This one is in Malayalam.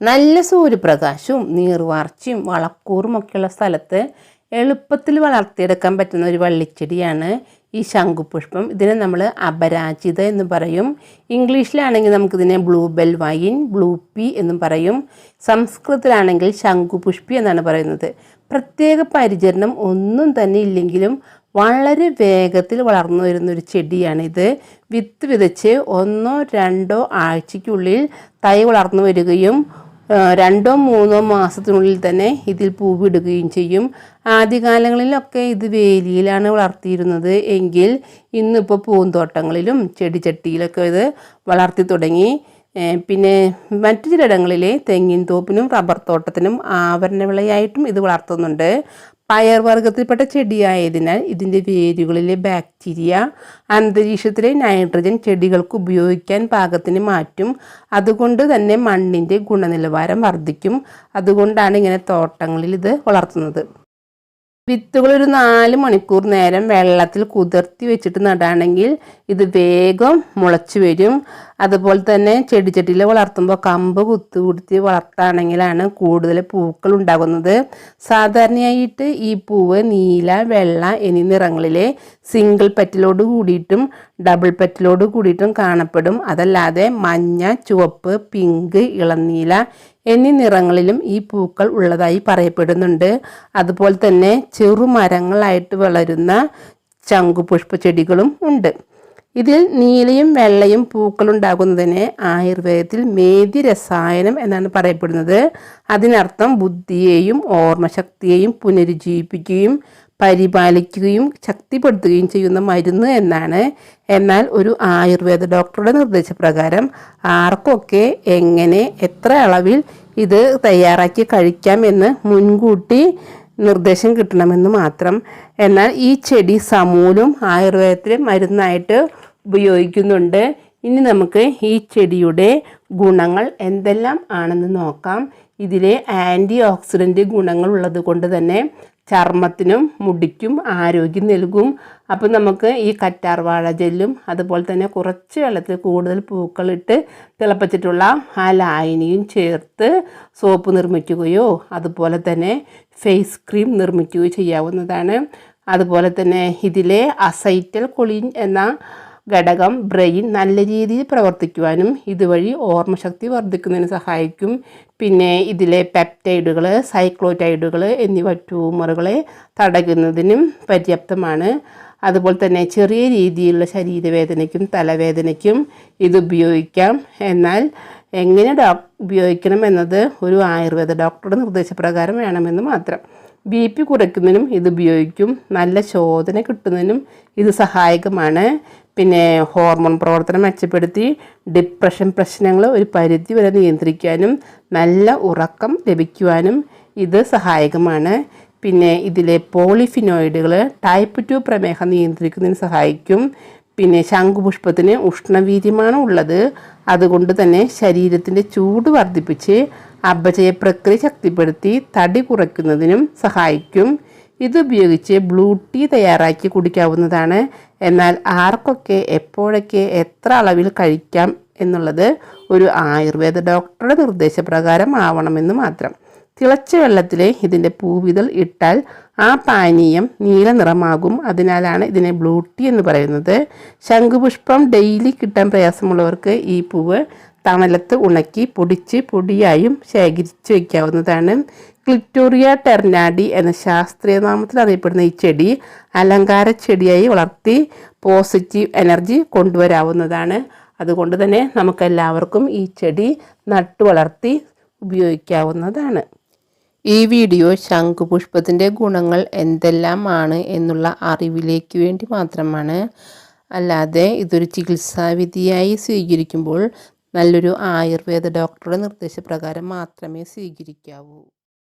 നല്ല സൂര്യപ്രകാശവും നീർവാർച്ചയും വളക്കൂറും ഒക്കെയുള്ള സ്ഥലത്ത് എളുപ്പത്തിൽ വളർത്തിയെടുക്കാൻ പറ്റുന്ന ഒരു വള്ളിച്ചെടിയാണ് ഈ ശംഖുപുഷ്പം. ഇതിനെ നമ്മൾ അപരാജിത എന്ന് പറയും. ഇംഗ്ലീഷിലാണെങ്കിൽ നമുക്കിതിനെ blue bell vine blue pea എന്നും പറയും. സംസ്കൃതത്തിലാണെങ്കിൽ ശംഖുപുഷ്പി എന്നാണ് പറയുന്നത്. പ്രത്യേക പരിചരണം ഒന്നും തന്നെ ഇല്ലെങ്കിലും വളരെ വേഗത്തിൽ വളർന്നു വരുന്ന ഒരു ചെടിയാണിത്. വിത്ത് വിതച്ച് ഒന്നോ രണ്ടോ ആഴ്ചയ്ക്കുള്ളിൽ തൈ വളർന്നു വരികയും രണ്ടോ മൂന്നോ മാസത്തിനുള്ളിൽ തന്നെ ഇതിൽ പൂവിടുകയും ചെയ്യും. ആദ്യകാലങ്ങളിലൊക്കെ ഇത് വേലിയിലാണ് വളർത്തിയിരുന്നത്. എങ്കിൽ ഇന്നിപ്പോൾ പൂന്തോട്ടങ്ങളിലും ചെടിച്ചട്ടിയിലൊക്കെ ഇത് വളർത്തി തുടങ്ങി. പിന്നെ മറ്റു ചിലയിടങ്ങളിലെ തെങ്ങിൻ തോപ്പിനും റബ്ബർ തോട്ടത്തിനും ആവരണ വിളയായിട്ടും ഇത് വളർത്തുന്നുണ്ട്. പയർവർഗത്തിൽപ്പെട്ട ചെടിയായതിനാൽ ഇതിന്റെ വേരുകളിലെ ബാക്ടീരിയ അന്തരീക്ഷത്തിലെ നൈട്രജൻ ചെടികൾക്ക് ഉപയോഗിക്കാൻ പാകത്തിന് മാറ്റും. അതുകൊണ്ട് തന്നെ മണ്ണിന്റെ ഗുണനിലവാരം വർദ്ധിക്കും. അതുകൊണ്ടാണ് ഇങ്ങനെ തോട്ടങ്ങളിൽ ഇത് വളർത്തുന്നത്. വിത്തുകൾ ഒരു നാല് മണിക്കൂർ നേരം വെള്ളത്തിൽ കുതിർത്തി വെച്ചിട്ട് നടാണെങ്കിൽ ഇത് വേഗം മുളച്ചു വരും. അതുപോലെ തന്നെ ചെടിച്ചട്ടിയിൽ വളർത്തുമ്പോൾ കമ്പ് കുത്തു കൊടുത്ത് വളർത്താണെങ്കിലാണ് കൂടുതൽ പൂക്കൾ ഉണ്ടാകുന്നത്. സാധാരണയായിട്ട് ഈ പൂവ് നീല വെള്ള എന്നീ നിറങ്ങളിലെ സിംഗിൾ പെറ്റിലോട് കൂടിയിട്ടും ഡബിൾ പെറ്റിലോട് കൂടിയിട്ടും കാണപ്പെടും. അതല്ലാതെ മഞ്ഞ ചുവപ്പ് പിങ്ക് ഇളനീല എന്നീ നിറങ്ങളിലും ഈ പൂക്കൾ ഉള്ളതായി പറയപ്പെടുന്നുണ്ട്. അതുപോലെ തന്നെ ചെറുമരങ്ങളായിട്ട് വളരുന്ന ചങ്കുപുഷ്പ ചെടികളും ഉണ്ട്. ഇതിൽ നീലയും വെള്ളയും പൂക്കളുണ്ടാകുന്നതിനെ ആയുർവേദത്തിൽ മേധി രസായനം എന്നാണ് പറയപ്പെടുന്നത്. അതിനർത്ഥം ബുദ്ധിയെയും ഓർമ്മശക്തിയെയും പുനരുജ്ജീവിപ്പിക്കുകയും പരിപാലിക്കുകയും ശക്തിപ്പെടുത്തുകയും ചെയ്യുന്ന മരുന്ന് എന്നാണ്. എന്നാൽ ഒരു ആയുർവേദ ഡോക്ടറുടെ നിർദ്ദേശപ്രകാരം ആർക്കൊക്കെ എങ്ങനെ എത്ര അളവിൽ ഇത് തയ്യാറാക്കി കഴിക്കാം എന്ന് മുൻകൂട്ടി നിർദ്ദേശം കിട്ടണമെന്ന് മാത്രം. എന്നാൽ ഈ ചെടി സമൂലും ആയുർവേദത്തിലെ മരുന്നായിട്ട് ഉപയോഗിക്കുന്നുണ്ട്. ഇനി നമുക്ക് ഈ ചെടിയുടെ ഗുണങ്ങൾ എന്തെല്ലാം ആണെന്ന് നോക്കാം. ഇതിലെ ആന്റി ഓക്സിഡന്റ് ഗുണങ്ങൾ ഉള്ളത് കൊണ്ട് തന്നെ ചർമ്മത്തിനും മുടിക്കും ആരോഗ്യം നൽകും. അപ്പോൾ നമുക്ക് ഈ കറ്റാർവാഴ ജെല്ലും അതുപോലെ തന്നെ കുറച്ച് വെള്ളത്തിൽ കൂടുതൽ പൂക്കളിട്ട് തിളപ്പിച്ചിട്ടുള്ള ആ ലായനിയും ചേർത്ത് സോപ്പ് നിർമ്മിക്കുകയോ അതുപോലെ തന്നെ ഫേസ് ക്രീം നിർമ്മിക്കുകയോ ചെയ്യാവുന്നതാണ്. അതുപോലെ തന്നെ ഇതിലെ അസൈറ്റൽ കൊളിൻ എന്ന ഘടകം ബ്രെയിൻ നല്ല രീതിയിൽ പ്രവർത്തിക്കുവാനും ഇതുവഴി ഓർമ്മശക്തി വർദ്ധിക്കുന്നതിന് സഹായിക്കും. പിന്നെ ഇതിലെ പെപ്റ്റൈഡുകൾ സൈക്ലോറ്റൈഡുകൾ എന്നിവ ട്യൂമറുകളെ തടയുന്നതിനും പര്യാപ്തമാണ്. അതുപോലെ തന്നെ ചെറിയ രീതിയിലുള്ള ശരീരവേദനയ്ക്കും തലവേദനയ്ക്കും ഇത് ഉപയോഗിക്കാം. എന്നാൽ എങ്ങനെ ഡോ ഉപയോഗിക്കണം എന്നത് ഒരു ആയുർവേദ ഡോക്ടറുടെ നിർദ്ദേശപ്രകാരം വേണമെന്ന് മാത്രം. ബി പി കുറയ്ക്കുന്നതിനും ഇത് ഉപയോഗിക്കും. നല്ല ശോധന കിട്ടുന്നതിനും ഇത് സഹായകമാണ്. പിന്നെ ഹോർമോൺ പ്രവർത്തനം മെച്ചപ്പെടുത്തി ഡിപ്രഷൻ പ്രശ്നങ്ങൾ ഒരു പരിധി വരെ നിയന്ത്രിക്കാനും നല്ല ഉറക്കം ലഭിക്കുവാനും ഇത് സഹായകമാണ്. പിന്നെ ഇതിലെ പോളിഫിനോയിഡുകൾ ടൈപ്പ് ടു പ്രമേഹം നിയന്ത്രിക്കുന്നതിന് സഹായിക്കും. പിന്നെ ശംഖുപുഷ്പത്തിന് ഉഷ്ണവീര്യമാണ് ഉള്ളത്. അതുകൊണ്ട് തന്നെ ശരീരത്തിന്റെ ചൂട് വർദ്ധിപ്പിച്ച് അപചയ പ്രക്രിയ ശക്തിപ്പെടുത്തി തടി കുറയ്ക്കുന്നതിനും സഹായിക്കും. ഇത് ഉപയോഗിച്ച് ബ്ലൂ ടീ തയ്യാറാക്കി കുടിക്കാവുന്നതാണ്. എന്നാൽ ആർക്കൊക്കെ എപ്പോഴൊക്കെ എത്ര അളവിൽ കഴിക്കാം എന്നുള്ളത് ഒരു ആയുർവേദ ഡോക്ടറുടെ നിർദ്ദേശപ്രകാരം ആവണമെന്ന് മാത്രം. തിളച്ച വെള്ളത്തിൽ ഇതിന്റെ പൂവിതൾ ഇട്ടാൽ ആ പാനീയം നീല നിറമാകും. അതിനാലാണ് ഇതിനെ ബ്ലൂ ടീ എന്ന് പറയുന്നത്. ശംഖുപുഷ്പം ഡെയിലി കിട്ടാൻ പ്രയാസമുള്ളവർക്ക് ഈ പൂവ് തണലത്ത് ഉണക്കി പൊടിച്ച് പൊടിയായും ശേഖരിച്ച് വയ്ക്കാവുന്നതാണ് ക്ലിറ്റോറിയ ടെർനാഡി എന്ന ശാസ്ത്രീയ നാമത്തിൽ അറിയപ്പെടുന്ന ഈ ചെടി അലങ്കാര ചെടിയായി വളർത്തി പോസിറ്റീവ് എനർജി കൊണ്ടുവരാവുന്നതാണ്. അതുകൊണ്ട് തന്നെ നമുക്കെല്ലാവർക്കും ഈ ചെടി നട്ടു വളർത്തി ഉപയോഗിക്കാവുന്നതാണ്. ഈ വീഡിയോ ശംഖുപുഷ്പത്തിന്റെ ഗുണങ്ങൾ എന്തെല്ലാമാണ് എന്നുള്ള അറിവിലേക്ക് വേണ്ടി മാത്രമാണ്. അല്ലാതെ ഇതൊരു ചികിത്സാവിധിയായി സ്വീകരിക്കുമ്പോൾ നല്ലൊരു ആയുർവേദ ഡോക്ടറുടെ നിർദ്ദേശപ്രകാരം മാത്രമേ സ്വീകരിക്കാവൂ.